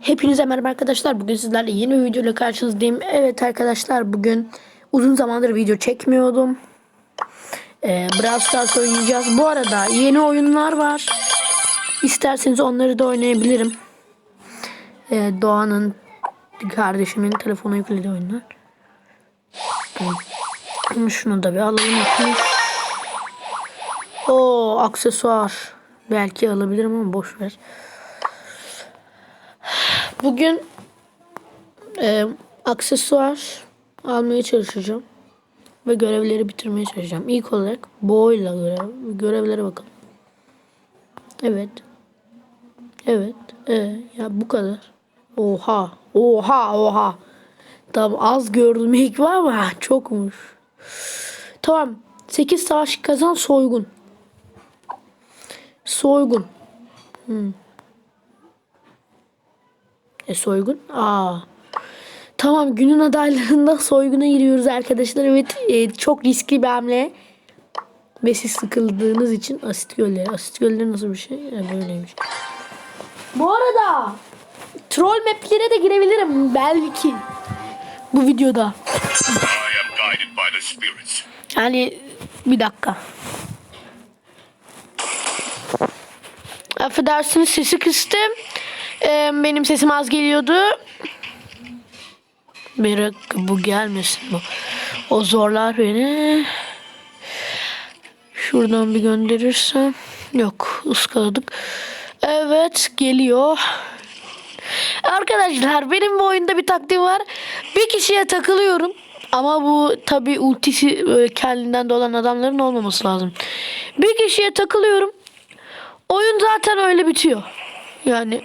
Hepinize merhaba arkadaşlar. Bugün sizlerle yeni bir videoyla karşınızdayım. Evet arkadaşlar bugün uzun zamandır video çekmiyordum. Ee, Brawl Stars oynayacağız. Bu arada yeni oyunlar var. İsterseniz onları da oynayabilirim. Ee, Doğan'ın kardeşimin telefona yüklediği oyunlar. Hmm, Şunu da bir alalım. Oo aksesuar. Belki alabilirim ama boş ver. Bugün e, aksesuar almaya çalışacağım. Ve görevleri bitirmeye çalışacağım. İlk olarak boyla görev, görevlere bakalım. Evet. Evet. E, ya bu kadar. Oha. Oha oha. Tamam az gördüm ilk var ama çokmuş. Tamam. 8 savaş kazan soygun. Soygun. Hmm. E soygun? Aa. Tamam günün adaylarında soyguna giriyoruz arkadaşlar. Evet e, çok riskli bir hamle. Ve siz sıkıldığınız için asit gölleri. Asit gölleri nasıl bir şey? E, böyleymiş. Bu arada troll maplere de girebilirim belki. Bu videoda. Yani bir dakika. Affedersiniz sesi kıstım. Ee, benim sesim az geliyordu. Bir bu gelmesin bu. O zorlar beni. Şuradan bir gönderirsem. Yok ıskaladık. Evet geliyor. Arkadaşlar benim bu oyunda bir taktiğim var. Bir kişiye takılıyorum. Ama bu tabi ultisi böyle kendinden dolan adamların olmaması lazım. Bir kişiye takılıyorum. Oyun zaten öyle bitiyor. Yani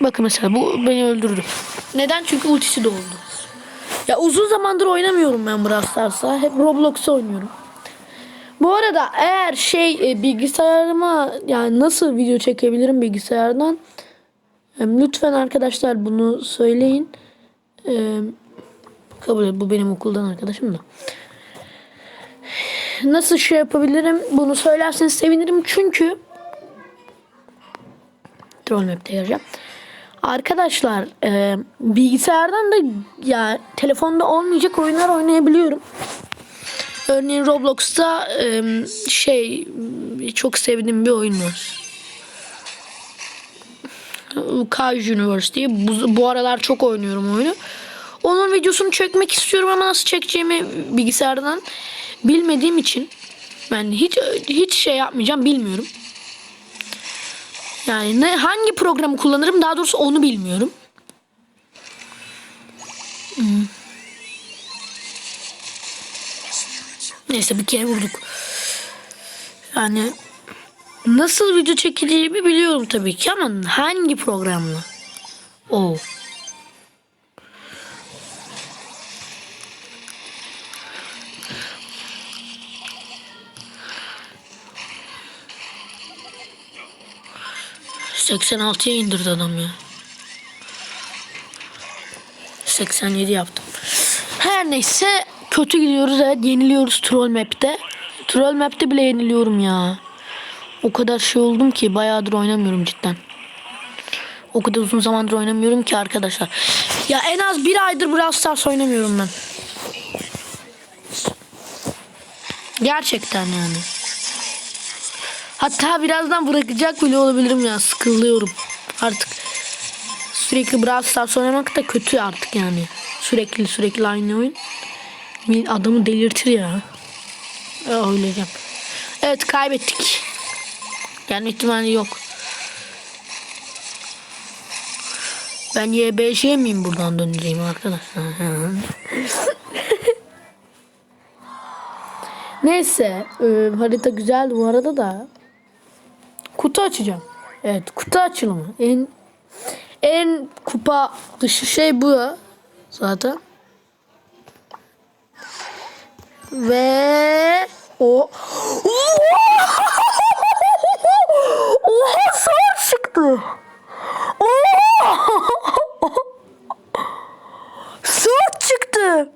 bakın mesela bu beni öldürdü. Neden? Çünkü ultisi doldu. Ya uzun zamandır oynamıyorum ben Brawl Stars'a. Hep Roblox'ta oynuyorum. Bu arada eğer şey e, bilgisayarıma yani nasıl video çekebilirim bilgisayardan e, lütfen arkadaşlar bunu söyleyin. E, kabul et bu benim okuldan arkadaşım da. Nasıl şey yapabilirim bunu söylerseniz sevinirim çünkü Troll Map'te yazacağım. Arkadaşlar e, bilgisayardan da ya telefonda olmayacak oyunlar oynayabiliyorum. Örneğin Roblox'ta e, şey çok sevdiğim bir oyun var. Kaj University. Bu, bu aralar çok oynuyorum oyunu. Onun videosunu çekmek istiyorum ama nasıl çekeceğimi bilgisayardan bilmediğim için ben hiç hiç şey yapmayacağım bilmiyorum. Yani ne, hangi programı kullanırım daha doğrusu onu bilmiyorum. Hmm. Neyse bir kere vurduk. Yani nasıl video çekeceğimi biliyorum tabii ki ama hangi programla? Oo. Oh. 86'ya indirdi adam ya. 87 yaptım. Her neyse kötü gidiyoruz evet yeniliyoruz troll map'te. Troll map'te bile yeniliyorum ya. O kadar şey oldum ki bayağıdır oynamıyorum cidden. O kadar uzun zamandır oynamıyorum ki arkadaşlar. Ya en az bir aydır Brawl Stars oynamıyorum ben. Gerçekten yani. Hatta birazdan bırakacak bile olabilirim ya. Sıkılıyorum artık. Sürekli Brawl Stars oynamak da kötü artık yani. Sürekli sürekli aynı oyun. Adamı delirtir ya. Öyleyeceğim. Evet kaybettik. Yani ihtimali yok. Ben YBŞ miyim buradan döndüreyim arkadaşlar? Neyse e, harita güzel bu arada da kutu açacağım. Evet kutu açılımı. En en kupa dışı şey bu zaten. Ve o Oha saat çıktı. Saat çıktı.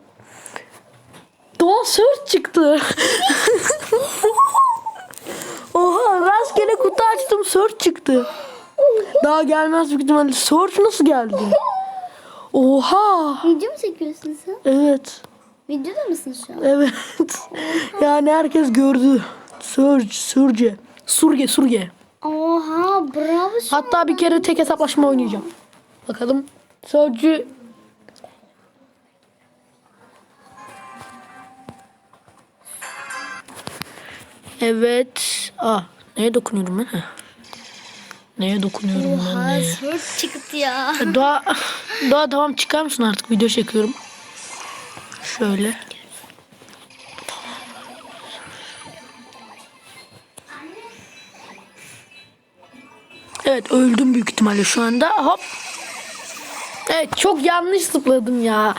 Doğan sört çıktı. Oha rastgele kutu açtım sört çıktı. Daha gelmez büyük ihtimalle. Search nasıl geldi? Oha. Video mu çekiyorsun sen? Evet. Videoda mısın şu an? Evet. yani herkes gördü. Surge, Surge. Surge, Surge. Oha bravo şu Hatta bir kere tek hesaplaşma oynayacağım. Bakalım. Surge Evet. Ah, neye dokunuyorum ben? Heh. Neye dokunuyorum ben? Oha neye? sört çıktı ya. Doğa, Doğa tamam çıkar mısın artık? Video çekiyorum. Şöyle. Evet öldüm büyük ihtimalle şu anda. Hop. Evet çok yanlış zıpladım ya.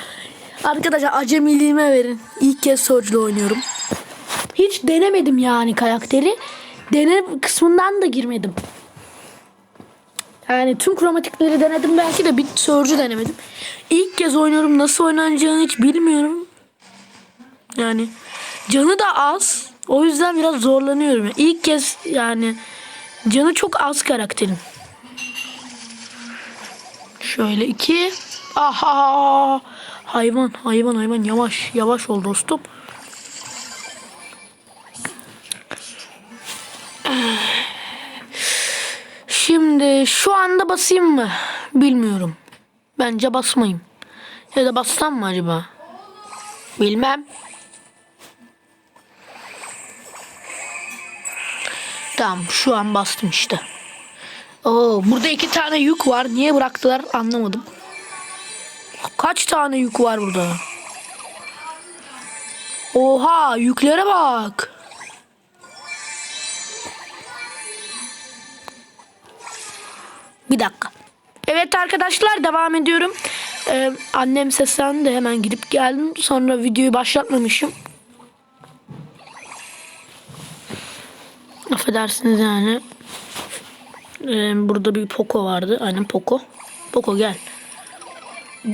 Arkadaşlar acemiliğime verin. İlk kez Surge'la oynuyorum. Hiç denemedim yani karakteri. Dene kısmından da girmedim. Yani tüm kromatikleri denedim belki de bir Surge'ü denemedim. İlk kez oynuyorum nasıl oynanacağını hiç bilmiyorum. Yani canı da az. O yüzden biraz zorlanıyorum. İlk kez yani canı çok az karakterin. Şöyle iki. Aha. Hayvan hayvan hayvan yavaş yavaş ol dostum. Şimdi şu anda basayım mı? Bilmiyorum. Bence basmayayım. Ya da bassam mı acaba? Bilmem. Tamam şu an bastım işte. Oo, burada iki tane yük var. Niye bıraktılar anlamadım. Kaç tane yük var burada? Oha yüklere bak. Bir dakika. Evet arkadaşlar devam ediyorum. Ee, annem seslendi hemen gidip geldim. Sonra videoyu başlatmamışım. Affedersiniz yani. Ee, burada bir Poco vardı. Aynen Poco. Poco gel.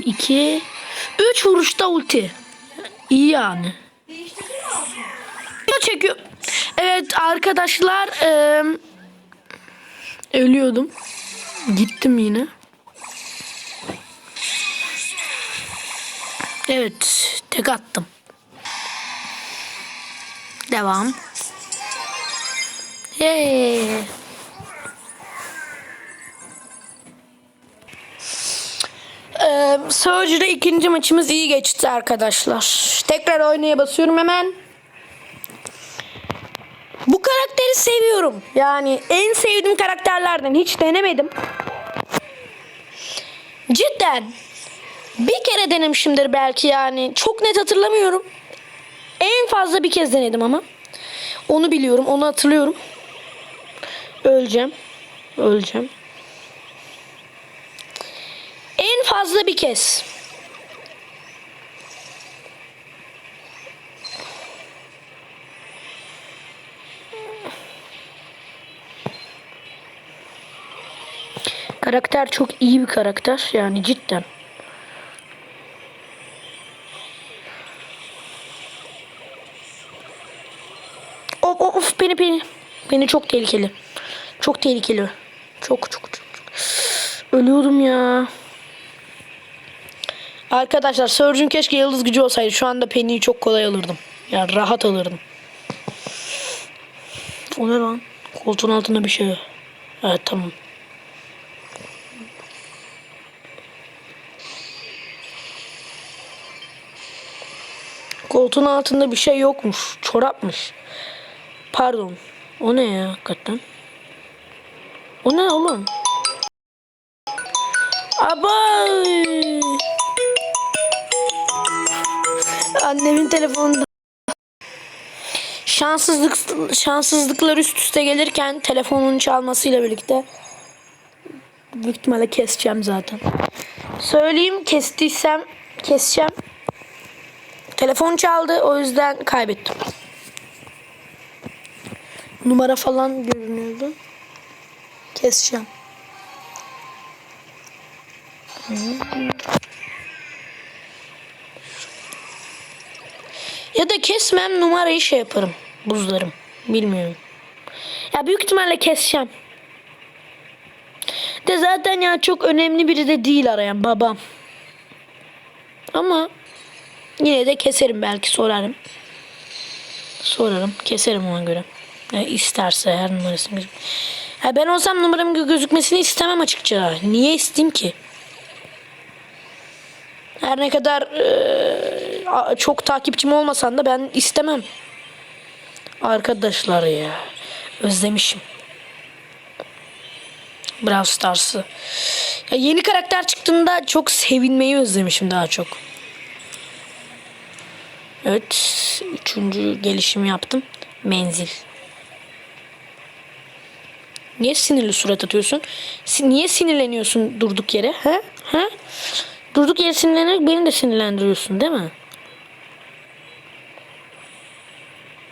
2 3 vuruşta ulti. İyi yani. Video çekiyor. Evet arkadaşlar eee, ölüyordum. Gittim yine. Evet, tek attım. Devam. Hey. Ee, Surge'de ikinci maçımız iyi geçti arkadaşlar. Tekrar oynaya basıyorum hemen. Bu karakteri seviyorum. Yani en sevdiğim karakterlerden hiç denemedim. Cidden. Bir kere denemişimdir belki yani. Çok net hatırlamıyorum. En fazla bir kez denedim ama. Onu biliyorum, onu hatırlıyorum. Öleceğim. Öleceğim. En fazla bir kez. Karakter çok iyi bir karakter yani cidden. Of of of beni beni. Beni çok tehlikeli. Çok tehlikeli. Çok çok çok. çok. Ölüyordum ya. Arkadaşlar Surge'ün keşke yıldız gücü olsaydı. Şu anda Penny'yi çok kolay alırdım. Yani rahat alırdım. O ne lan? Koltuğun altında bir şey. Evet tamam. Koltuğun altında bir şey yokmuş. Çorapmış. Pardon. O ne ya hakikaten? O ne oğlum? Abay. Annemin telefonunda. Şanssızlık şanssızlıklar üst üste gelirken telefonun çalmasıyla birlikte büyük ihtimalle keseceğim zaten. Söyleyeyim kestiysem keseceğim. Telefon çaldı o yüzden kaybettim. Numara falan görünüyordu. Keseceğim. Ya da kesmem numarayı şey yaparım. Buzlarım. Bilmiyorum. Ya büyük ihtimalle keseceğim. De zaten ya çok önemli biri de değil arayan babam. Ama yine de keserim belki sorarım. Sorarım keserim ona göre. Ya isterse her numarasını. göz- Ha ben olsam numaramın gö- gözükmesini istemem açıkça. Niye isteyeyim ki? Her ne kadar a- çok takipçim olmasan da ben istemem. Arkadaşlar ya. Özlemişim. Brawl Stars'ı. Yeni karakter çıktığında çok sevinmeyi özlemişim daha çok. Evet. Üçüncü gelişimi yaptım. Menzil. Niye sinirli surat atıyorsun? Niye sinirleniyorsun durduk yere? Ha? Ha? Durduk yere sinirlenerek beni de sinirlendiriyorsun değil mi?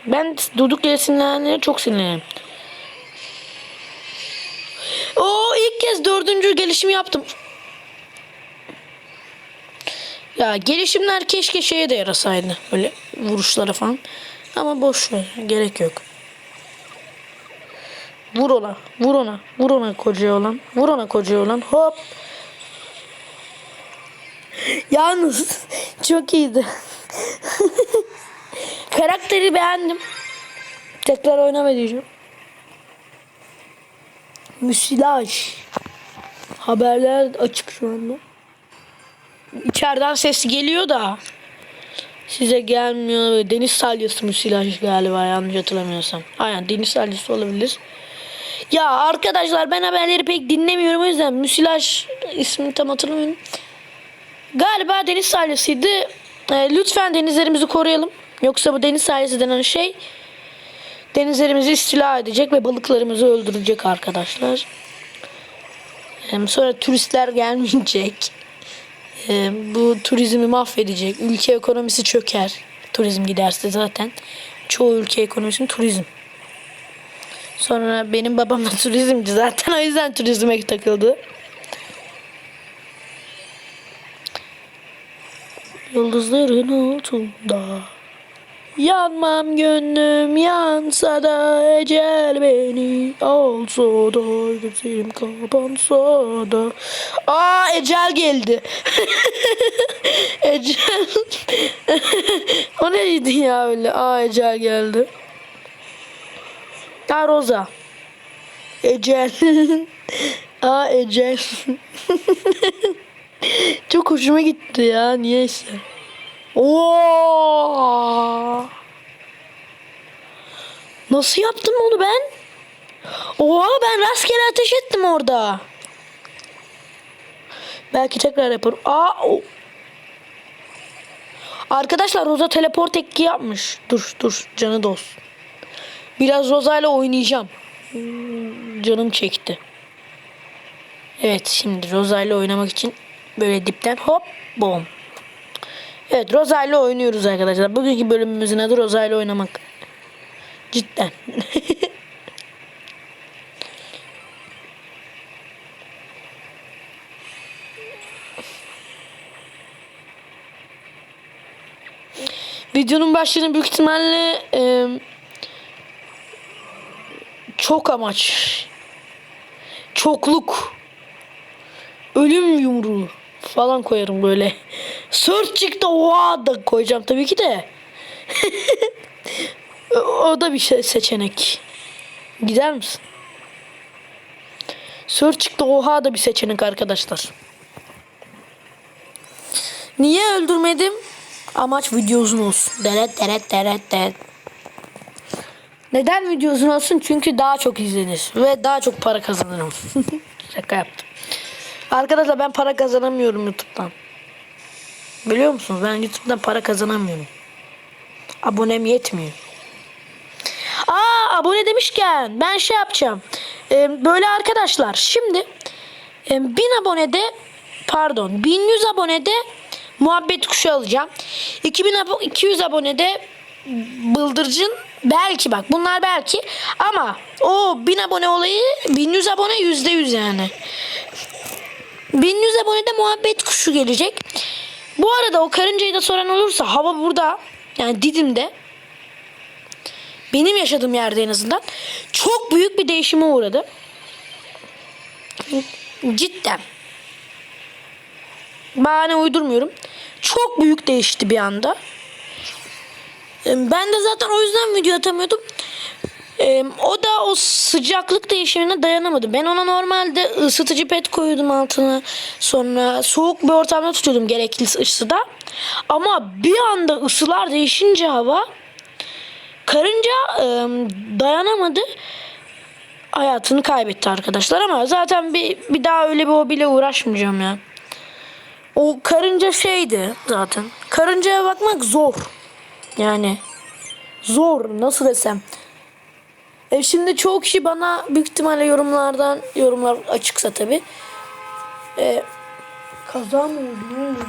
Ben durduk yere sinirlenerek çok sinirlenirim. Oo ilk kez dördüncü gelişimi yaptım. Ya gelişimler keşke şeye de yarasaydı. Böyle vuruşlara falan. Ama boş ver. Gerek yok. Vur ona. Vur ona. Vur ona kocaya olan. Vur ona kocaya olan. Hop. Yalnız çok iyiydi. Karakteri beğendim. Tekrar oynama diyeceğim. Müsilaj. Haberler açık şu anda. İçeriden ses geliyor da. Size gelmiyor. Deniz salyası müsilaj galiba yanlış hatırlamıyorsam. Aynen deniz salyası olabilir. Ya arkadaşlar ben haberleri pek dinlemiyorum o yüzden müsilaj ismini tam hatırlamıyorum. Galiba deniz salyasıydı. Ee, lütfen denizlerimizi koruyalım. Yoksa bu deniz salyası denen şey denizlerimizi istila edecek ve balıklarımızı öldürecek arkadaşlar. Hem sonra turistler gelmeyecek. Ee, bu turizmi mahvedecek. Ülke ekonomisi çöker. Turizm giderse zaten. Çoğu ülke ekonomisinin turizm. Sonra benim babam da turizmci zaten o yüzden turizme takıldı. Yıldızların altında Yanmam gönlüm yansa da ecel beni alsa da gözlerim kapansa da Aa ecel geldi. ecel. o neydi ya öyle? Aa ecel geldi. Aa Roza. Ecel. Aa ecel. Çok hoşuma gitti ya niyeyse. Oo! Nasıl yaptım onu ben? Oha ben rastgele ateş ettim orada. Belki tekrar yaparım. Aa, Arkadaşlar Roza teleport ekki yapmış. Dur dur canı dost. Biraz Roza ile oynayacağım. Canım çekti. Evet şimdi Roza ile oynamak için böyle dipten hop bom. Evet Rosa ile oynuyoruz arkadaşlar. Bugünkü bölümümüzün adı Rosa ile oynamak. Cidden. Videonun başlığını büyük ihtimalle e, çok amaç. Çokluk. Ölüm yumruğu falan koyarım böyle. Search çıktı oha da koyacağım tabii ki de. o da bir şey seçenek. Gider misin? Search çıktı oha da bir seçenek arkadaşlar. Niye öldürmedim? Amaç video uzun olsun. Deret deret deret deret. Neden video uzun olsun? Çünkü daha çok izlenir ve daha çok para kazanırım. Şaka yaptım. Arkadaşlar ben para kazanamıyorum YouTube'dan. Biliyor musunuz? Ben YouTube'dan para kazanamıyorum. Abonem yetmiyor. Aa abone demişken ben şey yapacağım. Ee, böyle arkadaşlar şimdi e, 1000 abonede pardon 1100 abonede muhabbet kuşu alacağım. 2000 abo 200 abonede bıldırcın belki bak bunlar belki ama o 1000 abone olayı 1100 abone %100 yani. 1100 abonede muhabbet kuşu gelecek. Bu arada o karıncayı da soran olursa hava burada yani Didim'de benim yaşadığım yerde en azından çok büyük bir değişime uğradı. cidden bahane uydurmuyorum. Çok büyük değişti bir anda. Ben de zaten o yüzden video atamıyordum. E, o da o sıcaklık değişimine dayanamadı. Ben ona normalde ısıtıcı pet koyuyordum altına. Sonra soğuk bir ortamda tutuyordum gerekli ısıda. Ama bir anda ısılar değişince hava karınca e, dayanamadı. Hayatını kaybetti arkadaşlar ama zaten bir, bir daha öyle bir hobiyle uğraşmayacağım ya. O karınca şeydi zaten. Karıncaya bakmak zor. Yani zor nasıl desem. E şimdi çoğu kişi bana büyük ihtimalle yorumlardan yorumlar açıksa tabi. E, kaza mı oldu? Ne oldu?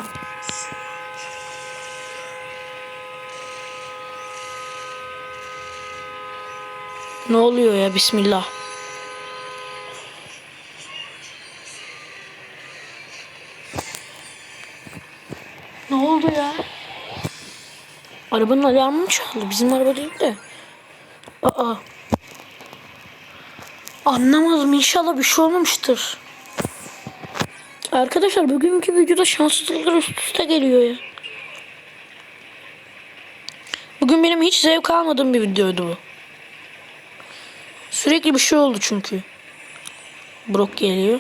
Ne oluyor ya bismillah. Ne oldu ya? Arabanın alarmı mı çaldı? Bizim araba değil de. Aa. Anlamadım. İnşallah bir şey olmamıştır. Arkadaşlar bugünkü videoda şanssızlıklar üst üste geliyor ya. Bugün benim hiç zevk almadığım bir videoydu bu. Sürekli bir şey oldu çünkü. Brock geliyor.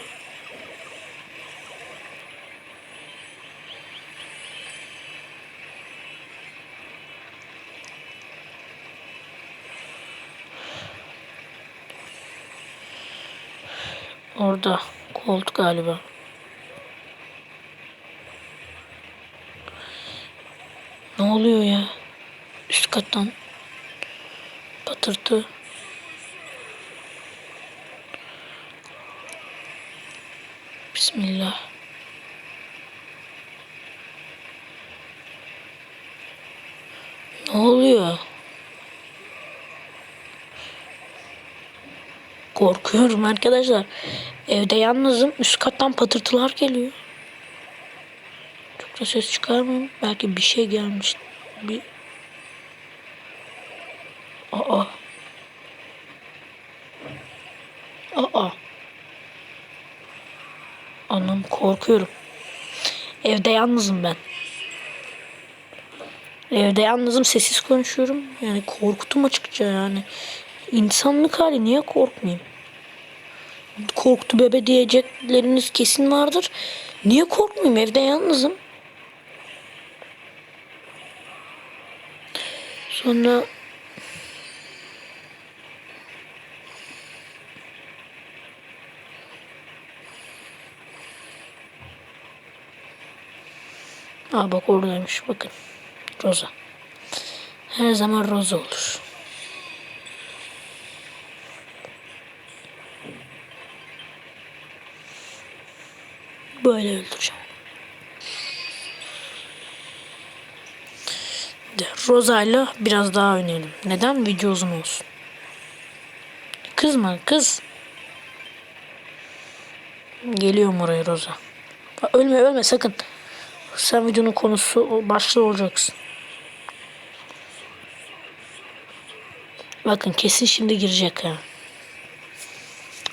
Orada koltuk galiba. Ne oluyor ya? Üst kattan patırtı. Bismillah. Ne oluyor? Korkuyorum arkadaşlar. Evde yalnızım. Üst kattan patırtılar geliyor. Çok da ses çıkarmayayım. Belki bir şey gelmiş. Bir... Aa. Aa. Anam korkuyorum. Evde yalnızım ben. Evde yalnızım sessiz konuşuyorum. Yani korktum açıkça yani. İnsanlık hali niye korkmayayım? Korktu bebe diyecekleriniz kesin vardır. Niye korkmayayım? Evde yalnızım. Sonra Aa bak oradaymış bakın. Roza. Her zaman Roza olur. Böyle öldüreceğim. De Roza'yla biraz daha oynayalım. Neden? Video uzun olsun. Kızma kız. Geliyorum oraya. Bak, Ölme ölme sakın. Sen videonun konusu başlığı olacaksın. Bakın kesin şimdi girecek ha.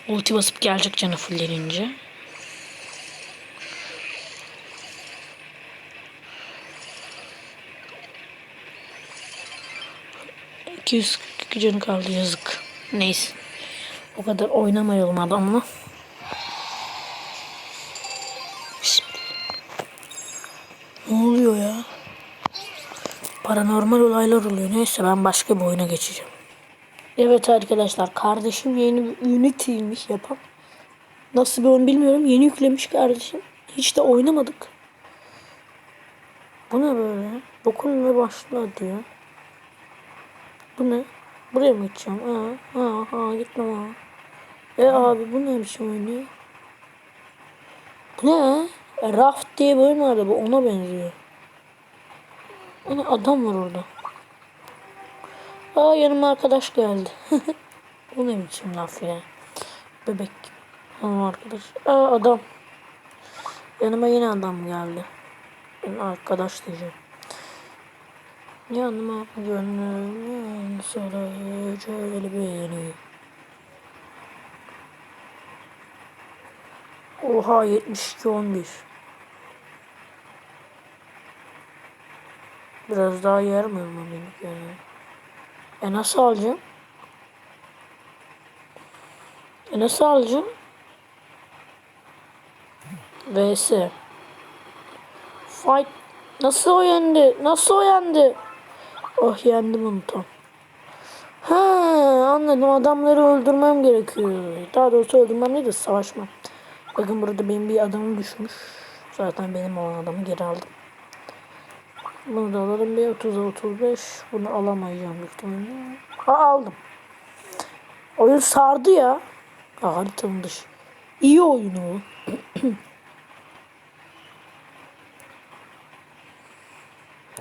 Ulti basıp gelecek canı fullenince. 242 canı kaldı yazık. Neyse. O kadar oynamayalım adamla. Ne oluyor ya? Paranormal olaylar oluyor. Neyse ben başka bir oyuna geçeceğim. Evet arkadaşlar kardeşim yeni bir Unity'ymiş yapan. Nasıl bir oyun bilmiyorum. Yeni yüklemiş kardeşim. Hiç de oynamadık. Bu ne böyle? Dokun ve başla diyor. Bu ne? Buraya mı gideceğim? Ha, ha, ha gitmem ha. E abi bu ne biçim oyun ya? Bu ne? E, Raft diye bir oyun vardı bu ona benziyor. Ana adam var orada. Aa yanıma arkadaş geldi. bu ne biçim laf ya? Bebek. Tamam arkadaş. Aa adam. Yanıma yine adam geldi. Ben arkadaş diyeceğim. Yanıma gönlümün sarayıcı beni. Oha 72 11. Biraz daha yer mi almalıyım yani? E nasıl alacağım? E nasıl alacağım? VS. Fight. Nasıl o? Nasıl o? Oh yendim onu tam. Ha anladım adamları öldürmem gerekiyor. Daha doğrusu öldürmem değil de savaşmam. Bakın burada benim bir adamım düşmüş. Zaten benim olan adamı geri aldım. Bunu da alalım bir 30'a 35. Bunu alamayacağım ihtimalle. Aa aldım. Oyun sardı ya. Aa, haritanın dışı. İyi oyun o.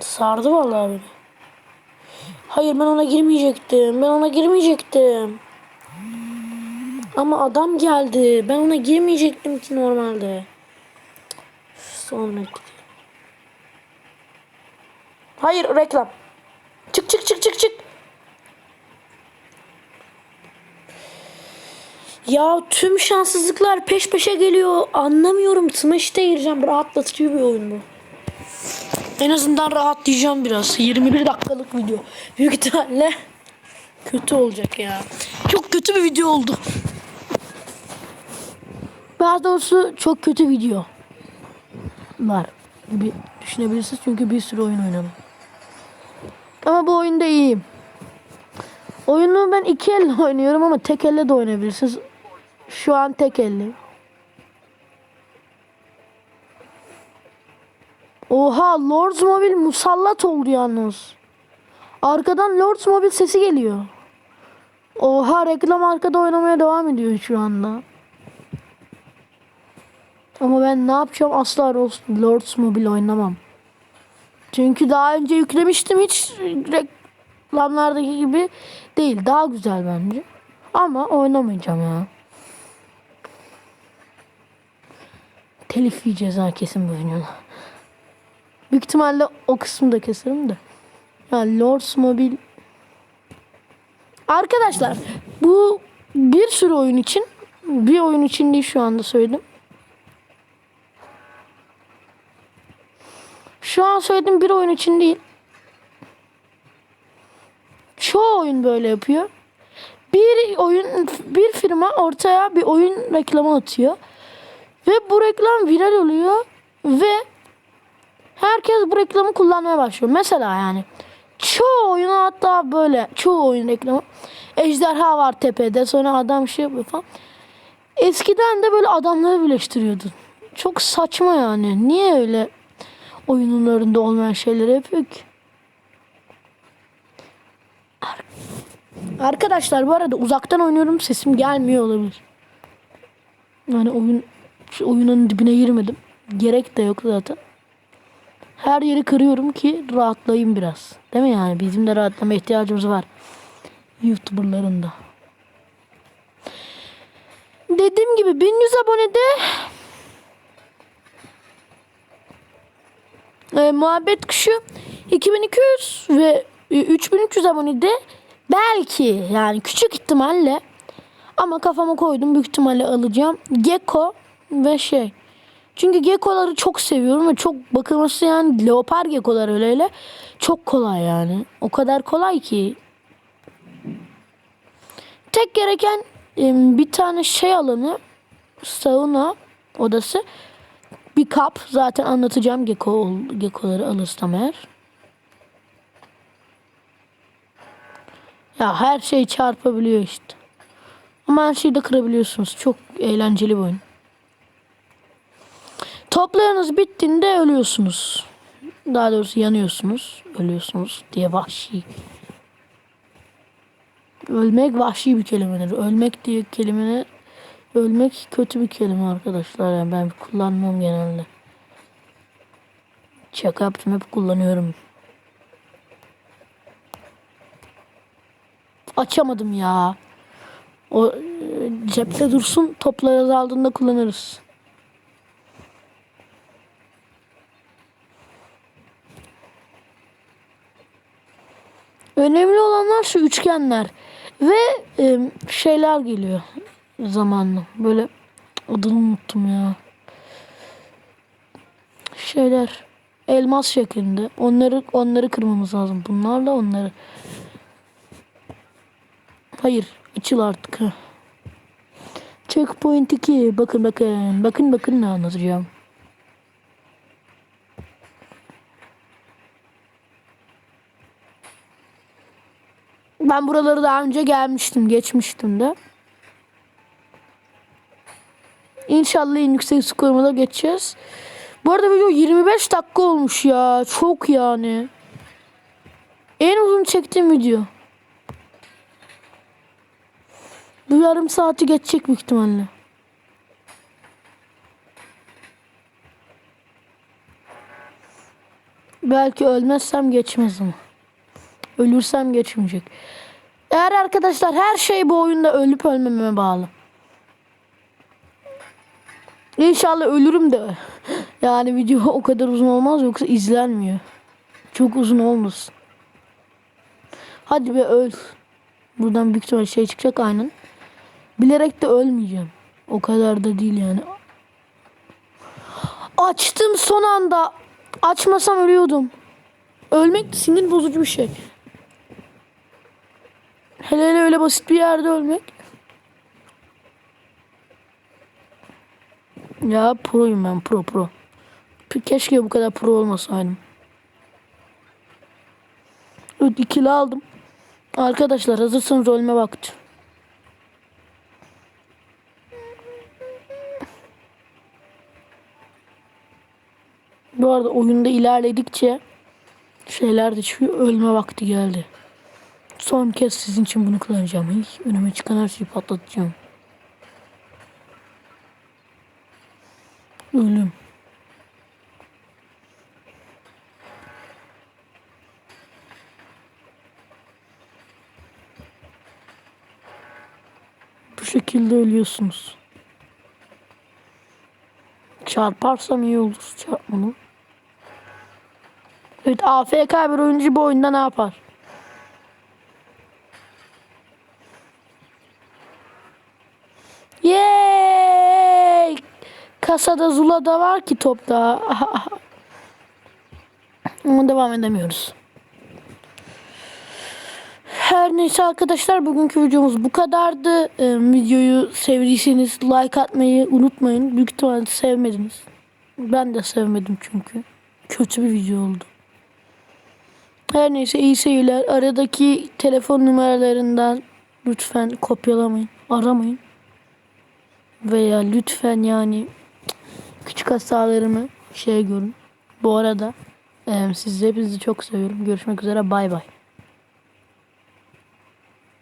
sardı vallahi beni. Hayır ben ona girmeyecektim. Ben ona girmeyecektim. Ama adam geldi. Ben ona girmeyecektim ki normalde. Sonra. Hayır reklam. Çık çık çık çık çık. Ya tüm şanssızlıklar peş peşe geliyor. Anlamıyorum. Smash'te gireceğim. Rahatlatıcı bir oyun bu. En azından rahatlayacağım biraz. 21 dakikalık video. Büyük ihtimalle kötü olacak ya. Çok kötü bir video oldu. Daha doğrusu çok kötü video var gibi düşünebilirsiniz çünkü bir sürü oyun oynadım. Ama bu oyunda iyiyim. Oyunu ben iki elle oynuyorum ama tek elle de oynayabilirsiniz. Şu an tek elle. Oha Lords Mobile musallat oldu yalnız. Arkadan Lords Mobile sesi geliyor. Oha reklam arkada oynamaya devam ediyor şu anda. Ama ben ne yapacağım asla Lords- Mobile oynamam. Çünkü daha önce yüklemiştim hiç reklamlardaki gibi değil. Daha güzel bence. Ama oynamayacağım ya. Telif yiyeceğiz ha kesin bu videoda. Büyük ihtimalle o kısmı da keserim de. Ya Lords Mobile Arkadaşlar bu bir sürü oyun için bir oyun için değil şu anda söyledim. Şu an söylediğim bir oyun için değil. Çoğu oyun böyle yapıyor. Bir oyun bir firma ortaya bir oyun reklamı atıyor. Ve bu reklam viral oluyor ve herkes bu reklamı kullanmaya başlıyor. Mesela yani çoğu oyun hatta böyle çoğu oyun reklamı ejderha var tepede sonra adam şey yapıyor falan. Eskiden de böyle adamları birleştiriyordu. Çok saçma yani. Niye öyle oyunlarında olmayan şeyleri yapıyor ki? Ar- Arkadaşlar bu arada uzaktan oynuyorum sesim gelmiyor olabilir. Yani oyun oyunun dibine girmedim. Gerek de yok zaten. Her yeri kırıyorum ki rahatlayayım biraz. Değil mi yani? Bizim de rahatlama ihtiyacımız var. YouTuber'ların da. Dediğim gibi 1100 abonede e, muhabbet kuşu 2200 ve e, 3300 abonede belki yani küçük ihtimalle ama kafama koydum büyük ihtimalle alacağım. Gecko ve şey. Çünkü geckoları çok seviyorum ve çok bakılması yani leopar geckolar öyle öyle. Çok kolay yani. O kadar kolay ki. Tek gereken bir tane şey alanı sauna odası bir kap zaten anlatacağım gecko, geckoları alırsam eğer. Ya her şey çarpabiliyor işte. Ama her şeyi de kırabiliyorsunuz. Çok eğlenceli bir oyun. Toplarınız bittiğinde ölüyorsunuz. Daha doğrusu yanıyorsunuz. Ölüyorsunuz diye vahşi. Ölmek vahşi bir kelimedir. Ölmek diye kelime ölmek kötü bir kelime arkadaşlar. Yani ben kullanmam genelde. Şaka yaptım hep kullanıyorum. Açamadım ya. O e, cepte dursun toplar azaldığında kullanırız. Önemli olanlar şu üçgenler ve e, şeyler geliyor zamanla. Böyle Adını unuttum ya. Şeyler elmas şeklinde. Onları onları kırmamız lazım. Bunlarla onları. Hayır, açıl artık. Checkpoint 2. Bakın bakın. Bakın bakın ne anlatacağım. Ben buraları daha önce gelmiştim, geçmiştim de. İnşallah en yüksek skoruma da geçeceğiz. Bu arada video 25 dakika olmuş ya. Çok yani. En uzun çektiğim video. Bu yarım saati geçecek büyük ihtimalle. Belki ölmezsem geçmez ama. Ölürsem geçmeyecek. Eğer arkadaşlar her şey bu oyunda ölüp ölmememe bağlı. İnşallah ölürüm de. Yani video o kadar uzun olmaz yoksa izlenmiyor. Çok uzun olmasın. Hadi be öl. Buradan büyük ihtimalle şey çıkacak aynen. Bilerek de ölmeyeceğim. O kadar da değil yani. Açtım son anda. Açmasam ölüyordum. Ölmek sinir bozucu bir şey. Hele hele öyle basit bir yerde ölmek. Ya proyum ben pro pro. Keşke bu kadar pro olmasaydım. Evet ikili aldım. Arkadaşlar hazırsanız ölme vakti. Bu arada oyunda ilerledikçe şeyler de çıkıyor. Ölme vakti geldi. Son kez sizin için bunu kullanacağım. Hiç önüme çıkan her şeyi patlatacağım. Ölüm. Bu şekilde ölüyorsunuz. Çarparsam iyi olur çarpmanın. Evet AFK bir oyuncu bu oyunda ne yapar? Yay! Kasada Zula da var ki topta. Ama devam edemiyoruz. Her neyse arkadaşlar bugünkü videomuz bu kadardı. Ee, videoyu sevdiyseniz like atmayı unutmayın. Büyük ihtimalle sevmediniz. Ben de sevmedim çünkü. Kötü bir video oldu. Her neyse iyi seyirler. Aradaki telefon numaralarından lütfen kopyalamayın. Aramayın. Veya lütfen yani küçük hastalarımı şey görün. Bu arada e, sizi hepinizi çok seviyorum. Görüşmek üzere. Bay bay.